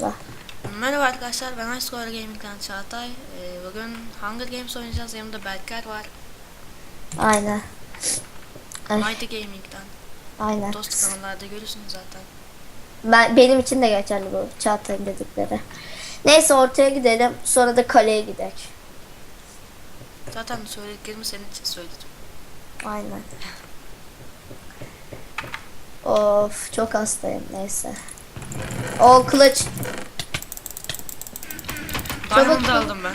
başla. Merhaba arkadaşlar ben Icecore Gaming'den Çağatay. Ee, bugün Hunger Games oynayacağız. Yanımda Berker var. Aynen. Ay, Mighty Gaming'den. aynen. Dost kanallarda görürsünüz zaten. Ben, benim için de geçerli bu Çağatay'ın dedikleri. Neyse ortaya gidelim. Sonra da kaleye gidelim. Zaten söylediklerimi senin için söyledim. Aynen. Of çok hastayım neyse. O kılıç. Diamond Çabuk. aldım ben.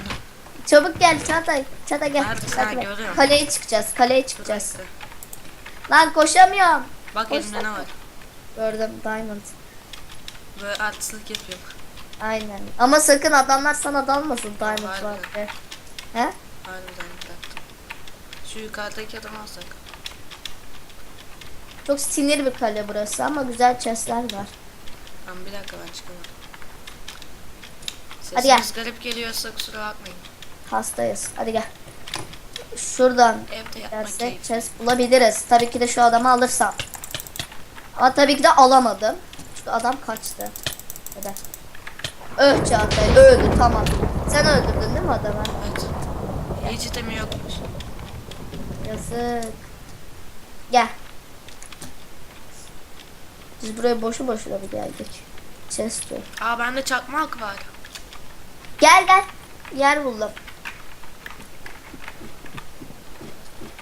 Çabuk gel Çağatay. Çağatay gel. Neredesin? Çağatay Ha, görüyorum. Kaleye çıkacağız. Kaleye çıkacağız. bekle. Lan koşamıyorum. Bak Hoş elimde ne var. Gördüm Diamond. Böyle artistlik yapıyorum. Aynen. Ama sakın adamlar sana dalmasın Diamond var diye. He? Şu yukarıdaki adamı alsak. Çok sinir bir kale burası ama güzel chestler var. Tamam bir dakika ben çıkamadım. Hadi gel. Sesimiz garip geliyorsa kusura bakmayın. Hastayız. Hadi gel. Şuradan Evde yapmak gelsek keyifli. chest bulabiliriz. Tabii ki de şu adamı alırsam. Ama tabii ki de alamadım. Çünkü adam kaçtı. Hadi. Öh Çağatay öldü tamam. Sen öldürdün değil mi adamı? Evet. Hiç itemi yokmuş. Yazık. Gel. Biz buraya boşu boşuna mı geldik? Chest yok. Aa bende çakmak var. Gel gel. Yer buldum.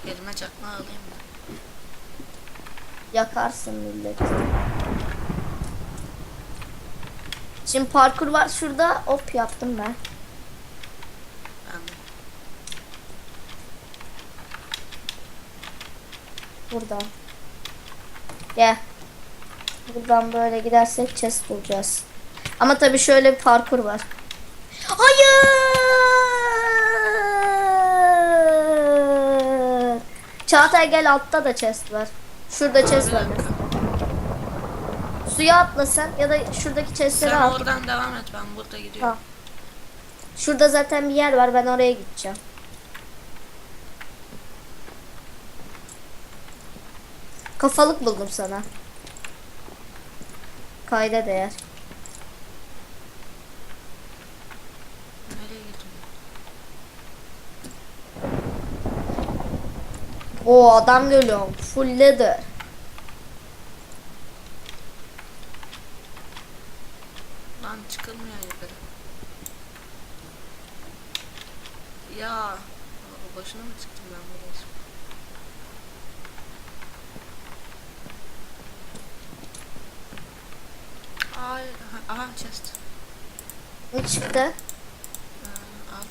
Elime çakmağı alayım mı? Yakarsın milleti. Şimdi parkur var şurada. Hop yaptım ben. Buradan. Gel. Buradan böyle gidersek chest bulacağız. Ama tabii şöyle bir parkur var. Hayır. Çağatay gel altta da chest var. Şurada chest var. dakika. Suya atla sen ya da şuradaki chestleri Sen al. oradan devam et ben burada gidiyorum. Tamam. Şurada zaten bir yer var ben oraya gideceğim. Kafalık buldum sana. Kayda değer. O adam geliyor. Full leather. Lan çıkılmıyor yukarı. Ya. Aa, Boşuna mı çıktım ben buraya? Ay, aha, chest. Ne çıktı?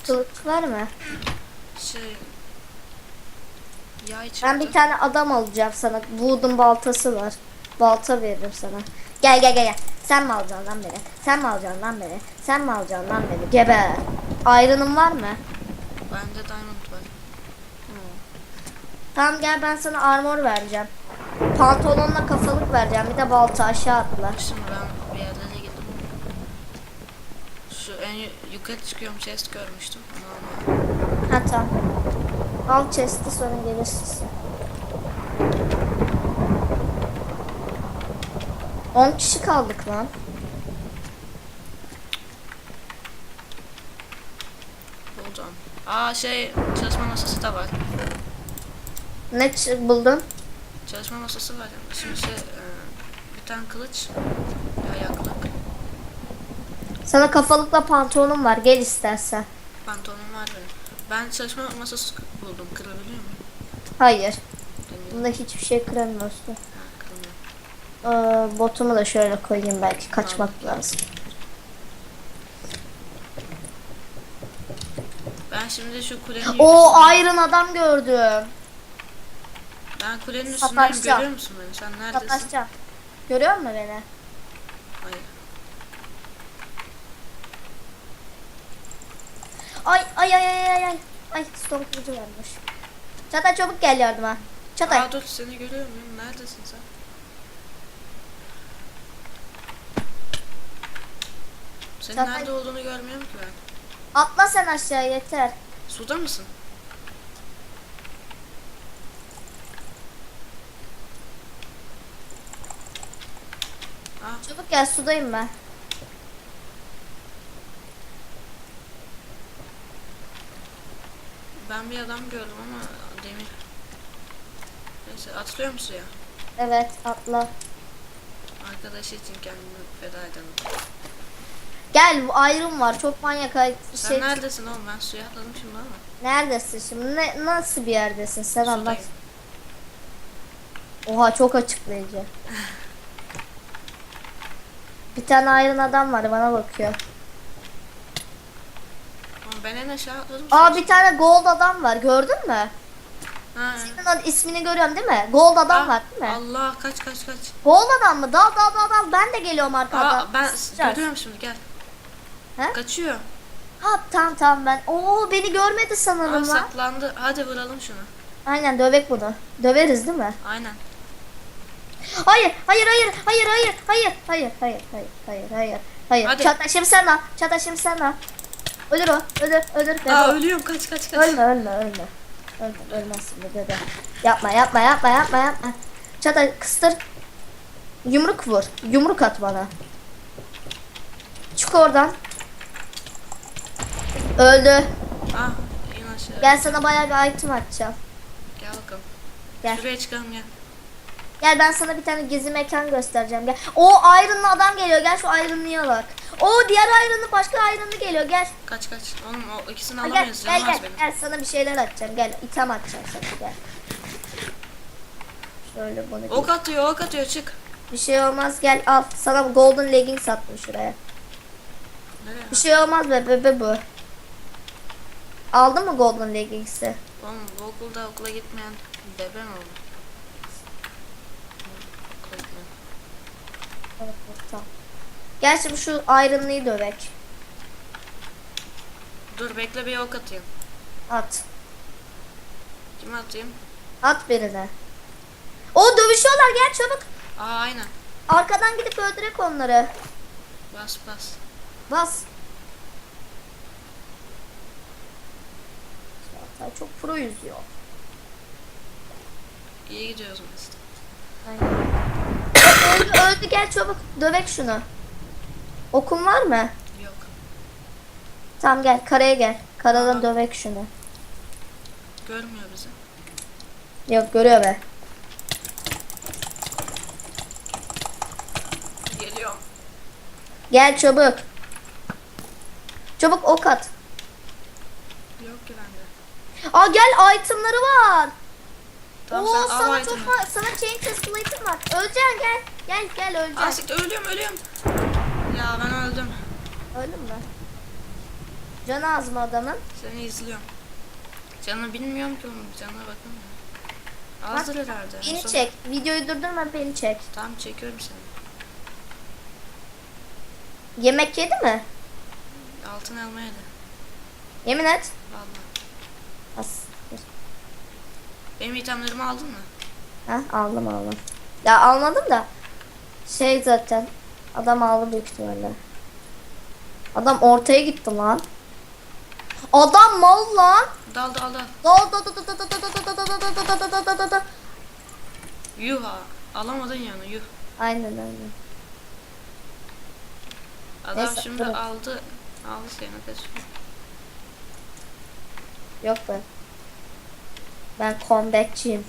Kılıç var mı? şey. Yay çıktı. Ben bir tane adam alacağım sana. Wooden baltası var. Balta veririm sana. Gel gel gel gel. Sen mi alacaksın lan beni? Sen mi alacaksın lan beni? Sen mi alacaksın lan beni? Geber. Iron'ın var mı? Bende diamond var. Tamam gel ben sana armor vereceğim. Pantolonla kafalık vereceğim. Bir de balta aşağı atla. Şimdi ben Şu en yu- yukarı çıkıyorum chest görmüştüm. Ha tamam. Al chest'i sonra gelirsin sen. 10 kişi kaldık lan. Buldum. Aa şey çalışma masası da var. Ne buldun? Çalışma masası var. Şimdi şey e, bir tane kılıç. Sana kafalıkla pantolonum var. Gel istersen. Pantolonum var benim. Ben çalışma masası buldum. Kırabiliyor muyum? Hayır. Bunda hiçbir şey kıramıyorsun. Ee, botumu da şöyle koyayım belki kaçmak lazım. Ben şimdi şu kulenin O. Iron adam gördüm. Ben kulenin üstündeyim. Sataşacağım. Görüyor musun beni? Sen neredesin? Sataşacağım. Görüyor musun beni? Hayır. Ay ay ay ay ay ay. Stone kılıcı varmış. Çatay çabuk gel yardıma. Çatay. Aa dur seni görüyor muyum? Neredesin sen? Senin Zaten- nerede olduğunu görmüyorum ki ben. Atla sen aşağı yeter. Suda mısın? Çabuk gel sudayım ben. Ben bir adam gördüm ama demir. Neyse atılıyor mu suya? Evet atla. Arkadaşı için kendimi feda ederim. Gel bu ayrım var. Çok manyak ay- Sen şey. neredesin oğlum? Ben suya atladım şimdi ama. Neredesin şimdi? Ne, nasıl bir yerdesin? Sen anlat. Sudayım. Oha çok açıklayıcı. Bir tane ayrın adam var bana bakıyor. Ben en aşağı atladım. Aa bir tane gold adam var gördün mü? Ha. Senin ismini görüyorum değil mi? Gold adam Aa, var değil mi? Allah kaç kaç kaç. Gold adam mı? Dal dal dal dal ben de geliyorum arkadan. Aa ben Sıçrar. görüyorum şimdi gel. He? Kaçıyor. Ha tamam tamam ben. Oo beni görmedi Aa sanırım lan. saklandı. Hadi vuralım şunu. Aynen dövek bunu. Döveriz değil mi? Aynen. Hayır, hayır, hayır, hayır, hayır, hayır, hayır, hayır, hayır, hayır, hayır, hayır. Hadi. Çatla şimdi sen al, Ölür o, ölür, ölür. Dede. Aa ölüyorum kaç kaç kaç. ölme, ölme, ölme. Ölme, ölmezsin be dede. Yapma, yapma, yapma, yapma, yapma. Çatla kıstır. Yumruk vur, yumruk at bana. Çık oradan. Öldü. Ah in aşağı. Gel sana bayağı bir item atacağım. Gel bakalım. Gel. Şuraya çıkalım gel. Gel ben sana bir tane gizli mekan göstereceğim. Gel. O Iron'lı adam geliyor. Gel şu Iron'lıya bak. O diğer Iron'lı başka Iron'lı geliyor. Gel. Kaç kaç. Oğlum o ikisini Ha, gel alamayız. gel Canım gel. az benim. Gel sana bir şeyler atacağım. Gel item atacağım sana gel. Şöyle bunu. Ok atıyor ok atıyor çık. Bir şey olmaz gel al. Sana golden leggings attım şuraya. Nereye? Bir şey olmaz be bebe bu. Aldın mı golden leggings'i? Oğlum bu okulda okula gitmeyen bebe mi oldu? Okula gitmeyen. Evet, tamam. Şimdi şu Iron'lıyı dövek. Dur bekle bir ok atayım. At. Kime atayım? At birine. O dövüşüyorlar gel çabuk. Aa aynen. Arkadan gidip öldürek onları. Bas bas. Bas. Çağatay çok pro yüzüyor. İyi gidiyoruz biz. Aynen. öldü, öldü gel çabuk. Dövek şunu. Okun var mı? Yok. Tamam gel karaya gel. Karadan dövek şunu. Görmüyor bizi. Yok görüyor be. Geliyor. Gel çabuk. Çabuk ok at. Yok ki bende. Aa gel itemları var. Tamam Oo sana çok var. Sana chain chest plate'im var. Öleceksin gel. Gel gel öleceksin. siktir ölüyorum ölüyorum. Ya ben öldüm. Öldün mü? Canı az mı adamın? Seni izliyorum. Canı bilmiyorum ki onun canına bakın. Azdır herhalde. En Beni son- çek. Videoyu durdurma beni çek. Tamam çekiyorum seni. Yemek yedi mi? Altın elma yedi. Yemin et. Vallahi. As. Benim itemlerimi aldın mı? Ha aldım aldım. Ya almadım da. Şey zaten. Adam aldı büyük ihtimalle. Adam ortaya gitti lan. Adam mal lan. Dal dal dal. Dal da da da da da da da da da da da da da da da da. Yuh ha. Alamadın yani yuh. Aynen aynen. Adam Neyse, şimdi durun. aldı. Aldı seni kaçıyor. Yok be. Ben comebackçiyim.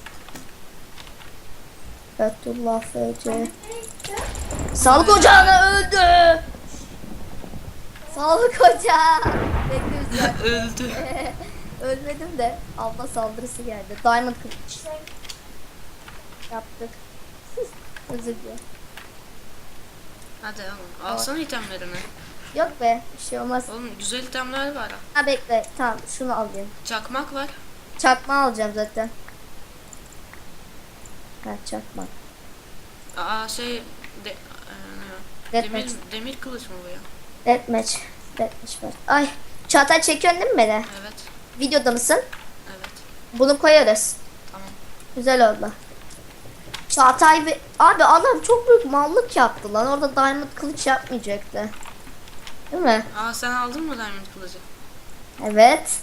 Fethullah FC. Sağlık ocağına öldü. Sağlık ocağı. Güzel. Öldü. Ölmedim de abla saldırısı geldi. Diamond kılıç. Yaptık. Özür dilerim. Hadi oğlum. Alsana itemlerini. Yok be bir şey olmaz. Oğlum güzel itemler var ha. Ha bekle tamam şunu alayım. Çakmak var. Çakma alacağım zaten. Ha çakma. Aa şey de, o? Deathmatch. demir, demir kılıç mı bu ya? Deathmatch. Deathmatch var. Ay Çağatay çekiyorsun değil mi beni? Evet. Videoda mısın? Evet. Bunu koyarız. Tamam. Güzel oldu. Çağatay ve... Abi adam çok büyük mallık yaptı lan. Orada diamond kılıç yapmayacaktı. Değil mi? Aa sen aldın mı diamond kılıcı? Evet.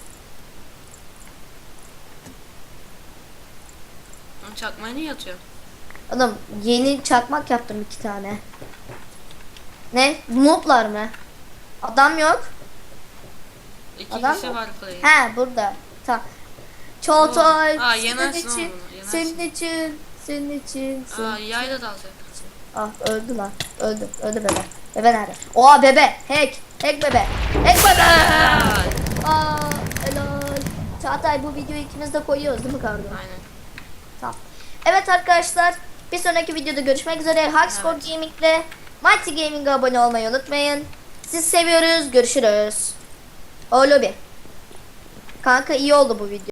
Oğlum çakmaya niye atıyorsun? Adam yeni çakmak yaptım iki tane. Ne? Nooblar mı? Adam yok. İki Adam kişi mı? var play. He burada. Tamam. Çağatay. Aa, senin için, yenersin. senin için, senin için. Senin... Aa yayla dalacak. Ah öldü lan. Öldü. Öldü bebe. Bebe nerede? Oha bebe. Hack. Hack bebe. Hack bebe. Aa helal. Çağatay bu videoyu ikimiz de koyuyoruz değil mi kardeşim? Aynen. Tamam. Evet arkadaşlar. Bir sonraki videoda görüşmek üzere. Hackscore. Gaming'le Mighty Gaming'e abone olmayı unutmayın. Sizi seviyoruz. Görüşürüz. O lobi. Kanka iyi oldu bu video.